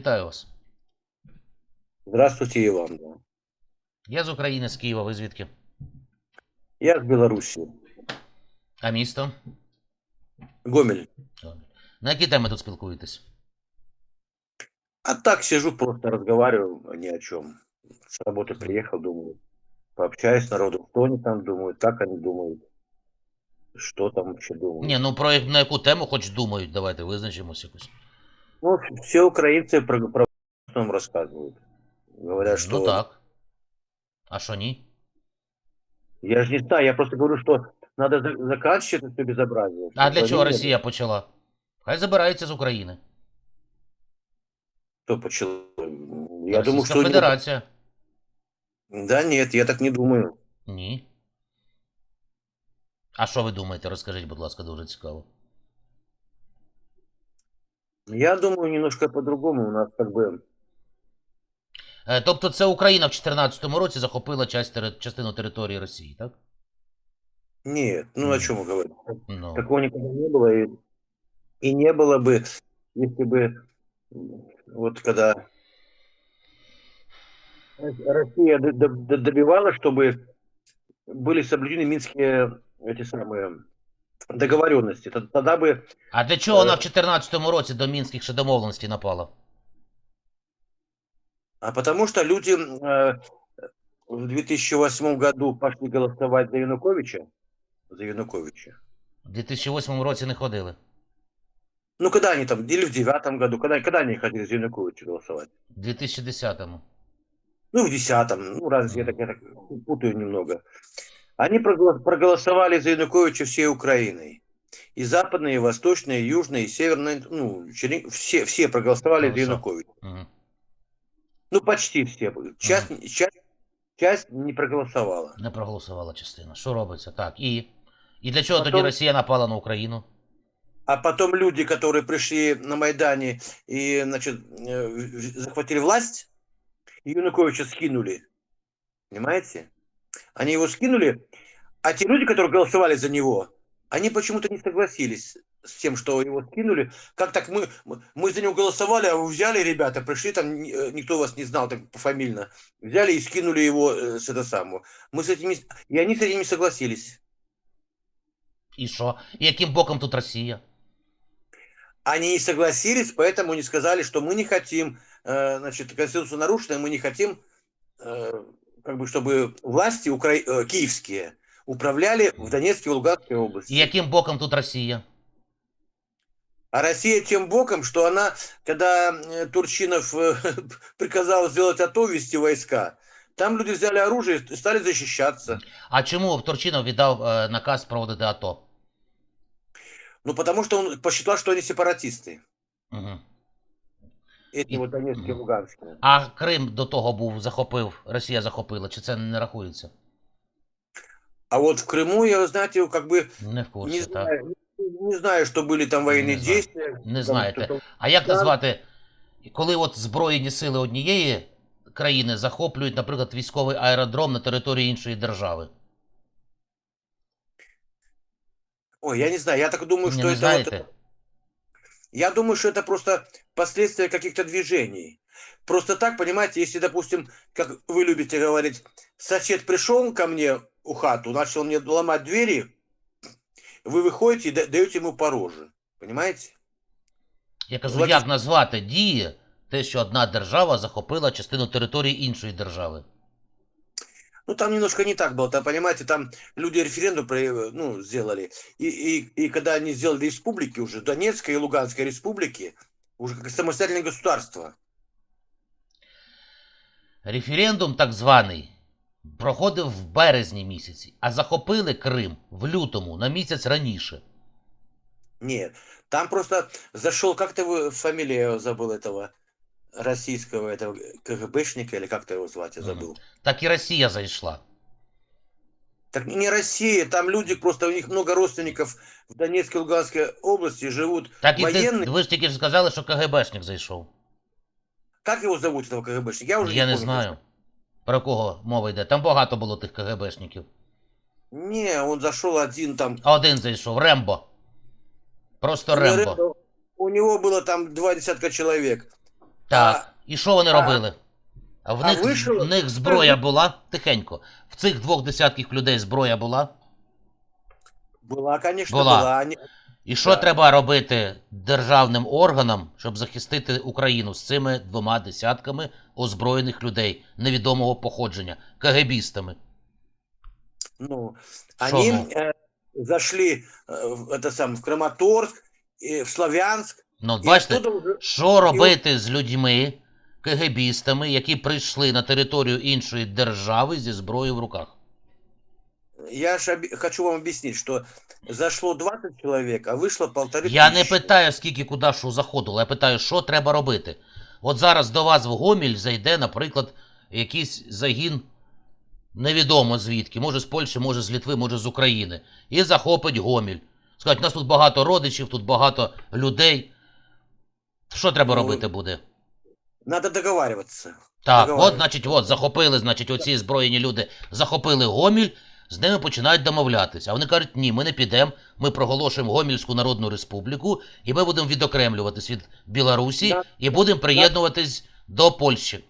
Вітаю вас. Здравствуйте, Иван. Я з України, з Києва, ви звідки? Я с Беларуси. А місто? Гомель. На які теми тут спілкуєтесь? А так сижу, просто разговариваю ни о чем. С работы приехал, думаю, пообщаюсь с народом, что они там думают, как они думают, что там вообще думают. Ні, ну про на яку тему хоч думають, давайте визначимось якось. Ну, все украинцы про, про нам рассказывают. Говорят, что... Ну так. А що ні? Я же не знаю, я просто говорю, что надо за- заканчивать это все безобразие. А для Чтобы чого они- Росія почала? Хай забирається з України. Кто почел? Я думаю, Російська что... они- Федерація. Да нет, я так не думаю. Ні. А що ви думаєте? Розкажіть, будь ласка, дуже цікаво. Я думаю немножко по-другому. У нас как бы... Е, Тобто це Україна в 2014 році захопила часть, тери- частину території Росії, так? Нет, ну о Мгм. чем мы говорим? Ну. Такого никогда не было. И, и не было бы, если бы м, вот когда Россия д- д- д- добивалась, чтобы были соблюдены минские эти самые договоренности, то- тогда бы А для чого вона Е. в 2014 році до мінських ще домовленостей напала? А потому что люди э, в 2008 году пошли голосовать за Януковича, за Януковича. В 2008 році не ходили. Ну, когда они там, или в девятом году, когда, когда они ходили за Януковича голосовать? В 2010-му. ну, в десятом, ну, раз я так, я так путаю немного. Они проголо- проголосовали за Януковича всей Украиной. И западные, и восточные, и южные, и северные, ну, Черни- все, все проголосовали за Хорошо. Януковича. Мгм. Ну, почти все. Часть, часть, часть не проголосовала. Не проголосувала частина. Що робиться? Так. І. І для чого тоді Потім- Росія напала на Україну? А потом люди, которые пришли на Майдане и, значит, э, в- захватили власть, Януковича скинули. Понимаете? Они его скинули, а те люди, которые голосовали за него, они почему-то не согласились с тем, что его скинули. Как так мы, мы- мы за него голосовали, а вы взяли, ребята, пришли, там ни- э, никто вас не знал так пофамильно, взяли и скинули его э, с этого самого. Мы с этим не с- и они с этим не согласились. І що? І яким боком тут Росія? Они не согласились, поэтому они сказали, что мы не хотим, э, значит, Конституция нарушена, мы не хотим, э, как бы, чтобы власти укра... э, киевские управляли в Донецкой и Луганской области. І яким боком тут Росія? А Россия тем боком, что она, когда э, Турчинов э, приказал сделать АТО, вести войска, там люди взяли оружие и стали защищаться. А чому Турчинов віддав е, наказ проводити АТО? Ну, потому что он посчитал, что они сепаратисты. Угу. Эти И- вот Донецкие и Мгм. Луганские. А Крим до того був захопив, Росія захопила, чи це не рахується? А вот в Крыму, я, знаете, как бы Не в курсі, не так. знаю, не знаю, что были там военные Не знаю. действия. Не Там знаєте. что-то- А як Так. назвати, коли от збройні сили однієї країни захоплюють, наприклад, військовий аеродром на території іншої держави? Ой, я не знаю, я так думаю, Не, что не это знаєте? вот... Я думаю, что это просто последствия каких-то движений. Просто так, понимаете, если, допустим, как вы любите говорить, сосед пришел ко мне у хату, начал мне ломать двери, вы выходите и да- даете ему по роже. Понимаете? Я кажу, Значить- як назвати дії те, що одна держава захопила частину території іншої держави? Ну, там немножко не так было, там, понимаете, там люди референдум про- ну, сделали. И, и, и когда они сделали республики уже, Донецкой и Луганской республики, уже как самостоятельное государство, Референдум так званий проходив в березні місяці, а захопили Крим в лютому на місяць раніше. Нет, там просто зашел, как ты его, фамилия я забыл этого российского этого КГБшника, или как-то его звать, я Мгм. забыл. Так і Росія зайшла. Так не Россия, там люди, просто у них много родственников в Донецкой и Луганской области живут. Так і Воєнний? ти, ви ж тільки ж сказали, що КГБшник зайшов. Как его зовут, этого КГБшника? Я уже Я не помню. знаю, про кого мова йде. Там багато було тих КГБшників. Не, он зашел один там. А один зайшов Рембо. Просто у него Рембо. Рэмбо- У него было там два десятка человек. Так. І що вони а- робили? А в а них, вийшов- в них зброя була тихенько. В цих двох десятків людей зброя була. Была, конечно, Была. была. Они- І що Да. треба робити державним органам, щоб захистити Україну з цими двома десятками озброєних людей невідомого походження, КГБістами? Ну, Шо они ну? э, зашли э, в, это сам, в Краматорск, и в Славянск. Ну, и бачите, оттуда уже- що робити з людьми, КГБістами, які прийшли на територію іншої держави зі зброєю в руках? Я ж оби- хочу вам объяснить, что зашло 20 человек, а вышло полторы Я не тысячи. питаю, скільки куди що заходило, я питаю, що треба робити. От зараз до вас в Гоміль зайде, наприклад, якийсь загін невідомо звідки, може з Польщі, може з Літви, може з України, і захопить Гоміль. Скажуть, у нас тут багато родичів, тут багато людей. Що треба Ну, робити буде? Надо договариваться. Так, договарювати. от, значить, от, захопили, значить, оці зброєні люди захопили Гоміль, з ними починають домовлятися. А вони кажуть, ні, ми не підемо, ми проголошуємо Гомільську Народну Республіку, і ми будемо відокремлюватись від Білорусі Да. і будемо приєднуватись до Польщі.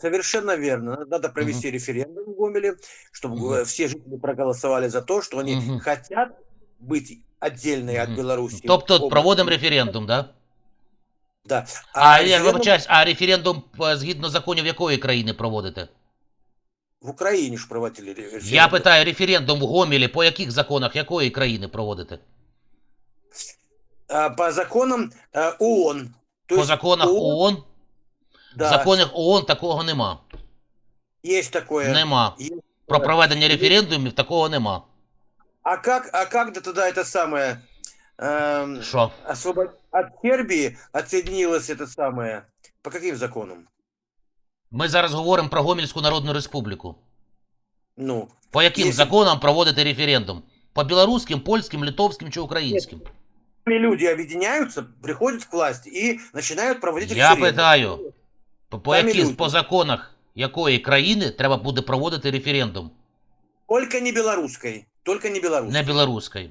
Совершенно верно. Надо провести референдум в Гомеле, чтобы Мгм. э, все жители проголосовали за то, что они Мгм. хотят быть отдельной от Мгм. Беларуси. Тобто области. проводимо референдум, да? Да. А, я референдум вибачаюсь, а референдум е, згідно законів якої країни проводите? в Украине ж проводили референдум. Я питаю, референдум в Гомілі по яких законах якої країни проводите? А, по законам э, ООН. То По законах ООН? В Да, законах ООН такого нема. есть такое. Нема. Есть Про проведення референдумів такого нема. А как, а как да тогда это самое эм, Що? освобод... от Сербии отсоединилось это самое? По каким законам? Ми зараз говоримо про Гомельську Народну Республіку. Ну, По яким Є- законам проводити референдум? По білоруським, польським, литовським чи українським? люди объединяются, приходят к власти и начинают проводить Я референдум. питаю, по, по, Самі які, люди. по законах якої країни треба буде проводити референдум? Только не белорусской. Только не белорусской. Не білоруської.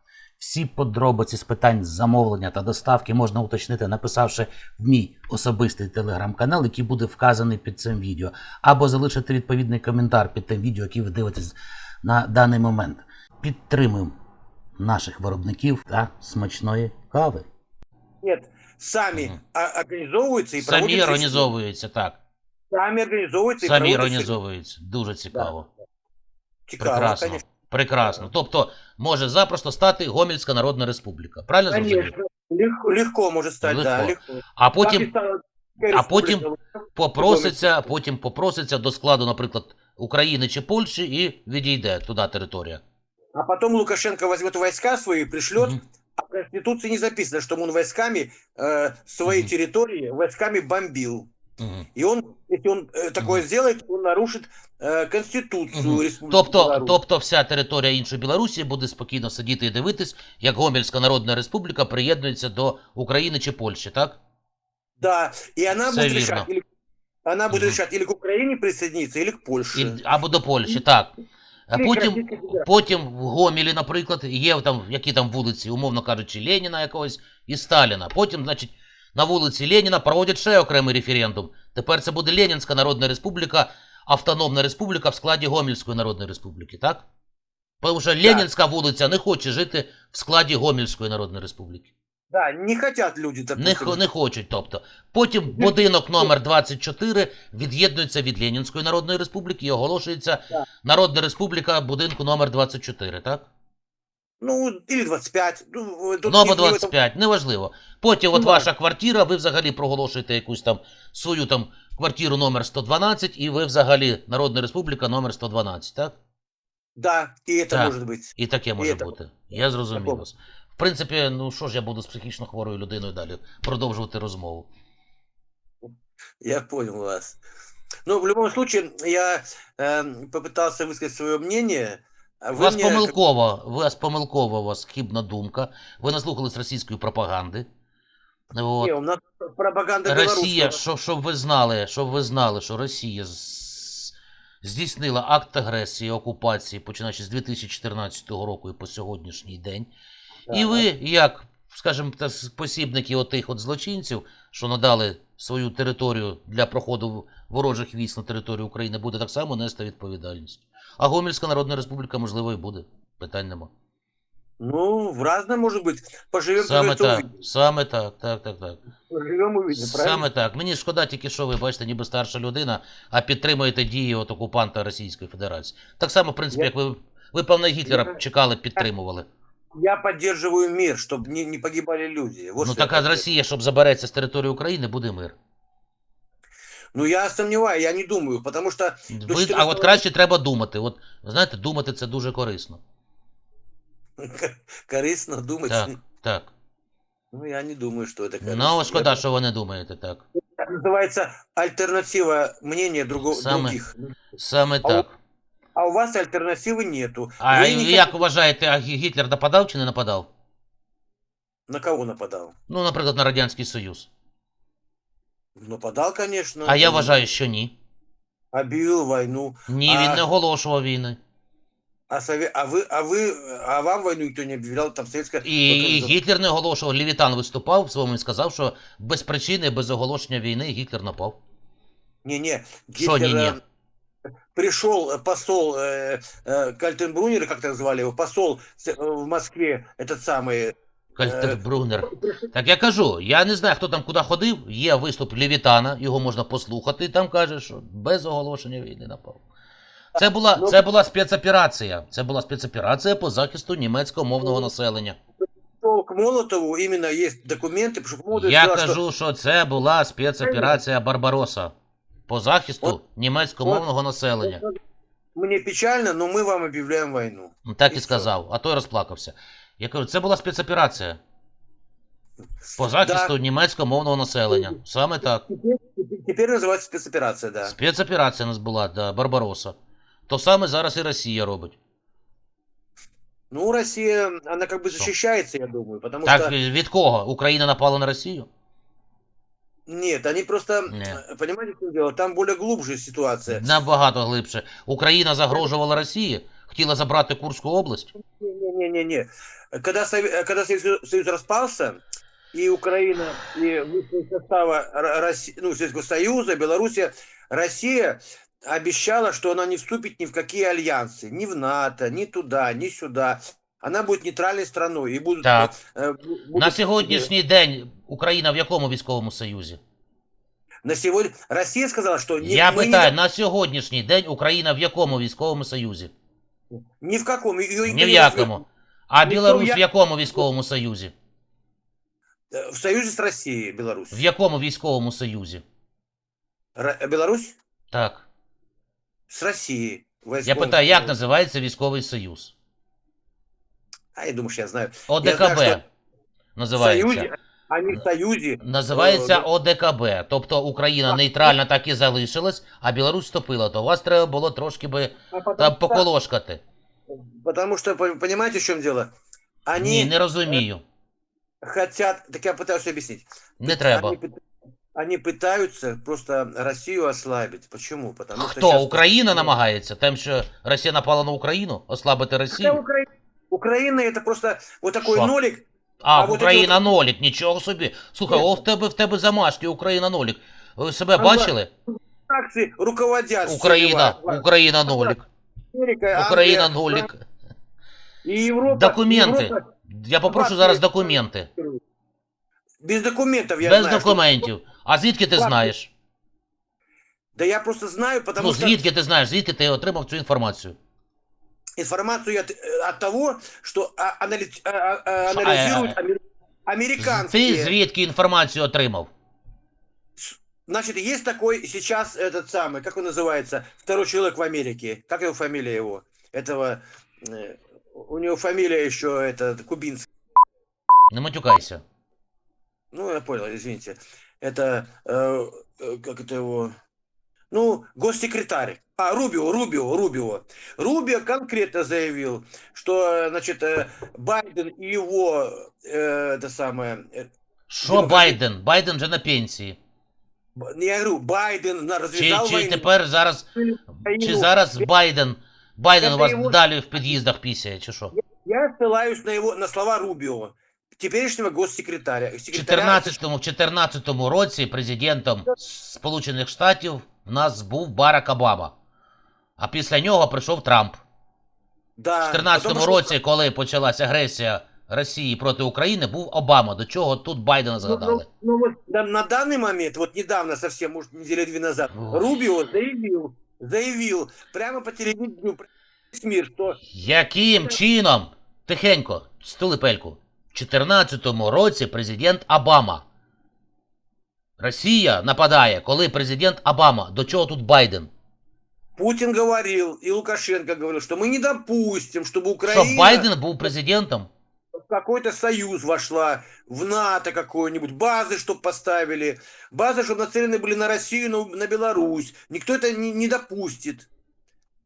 Всі подробиці з питань замовлення та доставки можна уточнити, написавши в мій особистий телеграм-канал, який буде вказаний під цим відео, або залишити відповідний коментар під тим відео, яке ви дивитесь на даний момент. Підтримуємо наших виробників та смачної кави. Мгм. а- организовываются и Самі організовуються так. Сами организовываются и Самі організовуються. Дуже цікаво. Цікаво, Прекрасно. конечно. Прекрасно. Тобто може запросто стати Гомельська Народна Республіка. Правильно зрозумів? Конечно. Легко, легко может стать, да, Легко. легко. А потім а потім- попроситься, потім попроситься до складу, наприклад, України чи Польщі і відійде туди територія. А потом Лукашенко возьмет войска свои и пришлет, Мгм. а в Конституции не записано, что он войсками э, свои Мгм. территории войсками бомбил. Мгм. И он, если он э, такое Мгм. сделает, он нарушит э, Конституцию Мгм. Республики Тобто, Беларусь. тобто вся територія іншої Білорусі буде спокійно сидіти і дивитись, як Гомельська Народна Республіка приєднується до України чи Польщі, так? Да, и она Всё будет верно. решать, или, она будет Мгм. решать или к Украине присоединиться, или к Польше. І, або до Польщі, так. А Или к потім, Российской Федерации. потім в Гомелі, наприклад, є там, які там вулиці, умовно кажучи, Леніна якогось і Сталіна. Потім, значить, на вулиці Леніна проводять ще окремий референдум. Тепер це буде Ленінська Народна Республіка, автономна республіка в складі Гомельської Народної Республіки, так? Тому що Ленінська вулиця не хоче жити в складі Гомельської Народної Республіки. Да, не хотят люди, Не, не хочуть, тобто. Потім будинок номер 24 від'єднується від Ленінської Народної Республіки і оголошується Так. Народна Республіка будинку номер 24, так? Ну, или 25. Ну, тут Ну не- або не в этом- 25, неважливо. Потім от Ну, ваша квартира, ви взагалі проголошуєте якусь там свою там квартиру номер 112, і ви взагалі Народна Республіка номер 112, так? Да, и это Так. может быть. І таке може це- бути. Я зрозумів Такого. вас. В принципі, ну що ж я буду з психічно хворою людиною далі продовжувати розмову. Я понял вас. Ну, в любом случае, я э, попытался высказать свое мнение А вы вас мне- помилково, вас помилкова у вас хибна думка. Ви наслухались російської пропаганди. От. Не, у нас пропаганда Росія, що, щоб ви знали, щоб ви знали, що Росія з- здійснила акт агресії, окупації, починаючи з 2014 року і по сьогоднішній день. І ви, як, скажімо, та посібники отих от злочинців, що надали свою територію для проходу ворожих військ на територію України, буде так само нести відповідальність. А Гомельська Народна Республіка, можливо, і буде. Питань нема. Ну, в разном может быть. Поживем, Саме так, саме так, так, так, так. Поживем, увидим, правильно? Саме так. Мені шкода тільки, що ви бачите, ніби старша людина, а підтримуєте дії от окупанта Російської Федерації. Так само, в принципі, Я- як ви, ви певно, Гітлера Я- чекали, підтримували. Я поддерживаю мир, чтобы не, не погибали люди. Вот ну что я така. Росія, щоб забереться з території України, буде мир. Ну, я сомневаюсь, я не думаю, потому что... До Ви, а 14 от краще треба думати. От знаєте, думати це дуже корисно. Корисно думать. Так, так. Ну, я не думаю, что это корисно. Ну, шкода, Я- що ви не думаєте так. Это называется альтернатива мнения друго- Самое- других. Саме А так. А у вас альтернативы нету. А Вы не як хотите- вважаєте, а Гі- Гітлер нападав чи не нападав? На кого нападал? Ну, наприклад, на Радянський Союз. Нападал, конечно. А я Он вважаю, що ні. Объявил войну. Ні, А- він не оголошував війни. А, сове- а вы, а вы, а вам войну никто не объявлял, там советская... І, і Только- Гітлер не оголошував. Лівітан виступав в своєму і сказав, що без причини, без оголошення війни Гітлер напав. Не-не, Шо Гитлер, не-не? э, Пришел э, посол э, э, Кальтенбруннер, как так звали его, посол с- э, в Москве, этот самый... Кальтербрунер. Так я кажу, я не знаю, хто там куди ходив. Є виступ Лівітана, його можна послухати, і там каже, що без оголошення війни напав. Це була, Ну- це була спецоперація. Це була спецоперація по захисту німецького мовного населення. Пришел к Молотову, именно есть документы, потому что Молотов Я сказал, что кажу, що це була спецоперація Барбароса по захисту От- німецького мовного населення. мне печально, но мы вам объявляем войну. Ну, Так І і все. сказав, а той розплакався. Я кажу, це була спецоперація по захисту німецького мовного населення. Саме так. Теперь, теперь называется спецоперация, да. Спецоперація у нас була, да, Барбароса. То саме зараз і Росія робить. Ну, Россия, она как бы Что? защищается, я думаю, потому Так что... від кого? Україна напала на Росію? Нет, они просто, Не. э, понимаете, что дело, там более глубже ситуация. Набагато глибше. Україна загрожувала Росії, хотіла забрати Курську область. Не-не-не-не. Когда, Сове- э, когда Советский Союз распался, и Украина, и вышла из состава Р- Росси- ну, Советского Союза, Белоруссия, Россия обещала, что она не вступит ни в какие альянсы, ни в НАТО, ни туда, ни сюда. Она будет нейтральной страной. И будут, Так. э, бу- будут- На сьогоднішній день Україна в якому військовому союзі? На сегодня Россия сказала, что не, Я мы питаю, ни, на сьогоднішній день Україна в якому військовому союзі? Ни в её никто Ні в якому. А Ну, Білорусь в якому військовому союзі? Э, В союзе с Россией Беларусь. В якому військовому союзі? Р- Беларусь Так. с Россией. Я питаю, як називається військовий союз? А я думаю, что я знаю. ОДКБ знаю, що називається. союзе, они в союзе. Називається Е, ОДКБ. Тобто Україна нейтральна так і залишилась, а Білорусь вступила. То вас треба було трошки би А потому, там что, поколошкати. потому что, по- понимаете, в чем дело? Они Ні, не розумію. хотят, так я пытаюсь объяснить. Не треба. Они, пыт- они пытаются просто Россию ослабить. Почему? Потому что Хто? щас- Україна намагається? Тим, що Росія напала на Україну? Ослабити Хотя Росію? Украина, Украина это просто вот такой Шо? нолик. а, а Україна эти нолік, нічого собі. Слухай, о, в тебе в тебе замашки, Україна нолік. Ви себе Ну, бачили? Акции руководят. Україна, Україна нолік. Америка, Україна Англия, нолік. И Европа. Документи. Европа Я попрошу зараз документи. без документов, я Без знаю. что- документів. А звідки ти знаєш? Да я просто знаю, потому Ну что звідки ти знаєш? Звідки ти отримав цю інформацію? информацию от, э, от того, что а, анали- а, а, а, анализируют амер- Ти американские. звідки інформацію отримав? Значит, есть такой сейчас этот самый, как он называется, второй человек в Америке. Как его фамилия его? Этого, э, у него фамилия еще это кубинская. Не матюкайся. Ну, я понял, извините. Это, э, э, как это его, ну, госсекретарь, а, Рубио, Рубио, Рубио. Рубио конкретно заявил, что, э, значит, э, Байден и его, э, это самое, э, Що Демократи- Байден? Байден вже на пенсії. Б- я говорю, Байден на- Чи, развязал чи войну. тепер зараз, Украину. чи зараз Байден, Байден у вас Це його- далі в під'їздах пісяє, чи що? Я ссылаюсь на его, на слова Рубио, теперешнего госсекретаря. В секретаря 14-му, в 14-му році президентом Сполучених Штатів в нас був Барак Обама. А після нього прийшов Трамп. Да, В 14-му потому что- році, коли почалася агресія Росії проти України, був Обама. До чого тут Байдена Ну, згадали? ну, ну вот на, на данный момент, вот недавно совсем, может, недели две назад, Ой. Рубио заявил, заявил прямо по телевидению весь мир, что Яким чином? Тихенько, стулипельку. В 14-му році президент Обама. Росія нападає, коли президент Обама. До чого тут Байден? Путин говорил и Лукашенко говорил, что мы не допустим, чтобы Украина Щоб Байден був президентом? в какой-то союз вошла, в НАТО какой-нибудь, базы, чтобы поставили, базы, чтобы нацелены были на Россию, на, на Беларусь. Никто это не, не допустит.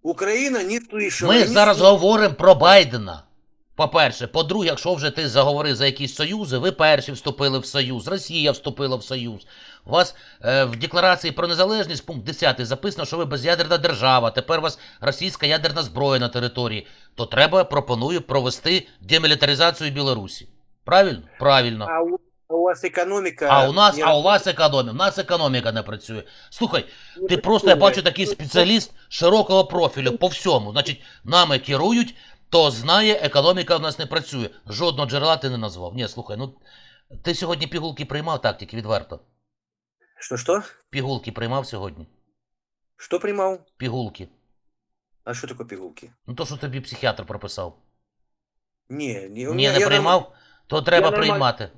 Украина не слышала. Ми не зараз слышала. говоримо про Байдена. По-перше, по-друге, якщо вже ти заговорив за якісь союзи, ви перші вступили в союз, Росія вступила в союз. У вас е, в декларації про незалежність, пункт 10, записано, що ви безядерна держава, тепер у вас російська ядерна зброя на території. То треба, пропоную, провести демілітаризацію Білорусі. Правильно? Правильно. А у, а у вас экономика... А у нас, а у вас економіка. У нас економіка не працює. Слухай, ти просто, я бачу, такий спеціаліст широкого профілю по всьому. Значить, нами керують, то знає, економіка в нас не працює. Жодного джерела ти не назвав. Ні, слухай, ну ти сьогодні пігулки приймав так, тільки відверто. Что-что? Пігулки приймав сьогодні. Что примал? Пігулки. А что такое пигулки? Ну то, що тобі психіатр прописав. У Ні, меня- не я приймав, то треба нормально. приймати.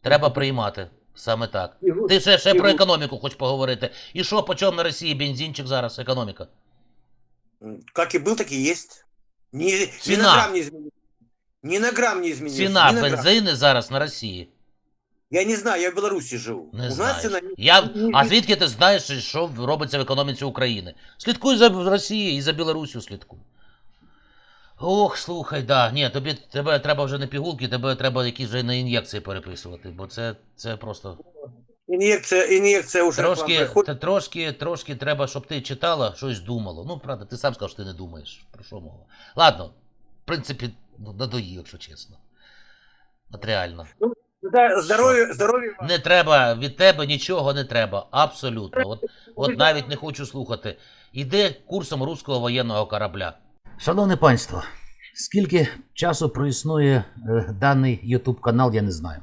Треба приймати. Саме так. нормально- Ти ще, ще про економіку хочеш поговорити. І що, по чому на Росії бензинчик зараз, економіка? Как и был, так и есть. Ни Цена. на грамм не изменился. Ни на грамм не изменился. Ціна ни бензини зараз на Росії. Я не знаю, я в Беларуси живу. Не У нас цена... не- Я... А звідки ти знаєш, що робиться в економіці України? Слідкуй за Росією і за Білорусію слідкуй. Ох, слухай, да. Ні, тобі тебе треба вже не пігулки, тебе треба якісь вже на ін'єкції переписувати, бо це, це просто. Инъекция, инъекция уже Трошки, та, трошки, трошки треба, щоб ти читала, щось думала. Ну, правда, ти сам сказав, що ти не думаєш. Про що мова? Ладно, в принципі, ну, надоїв, якщо чесно. От реально. Да, здоровье, здоровье вам. Не треба від тебе нічого не треба. Абсолютно. От, от навіть не хочу слухати. Іде курсом руського воєнного корабля. Шановне панство, скільки часу проіснує е, даний YouTube канал, я не знаю.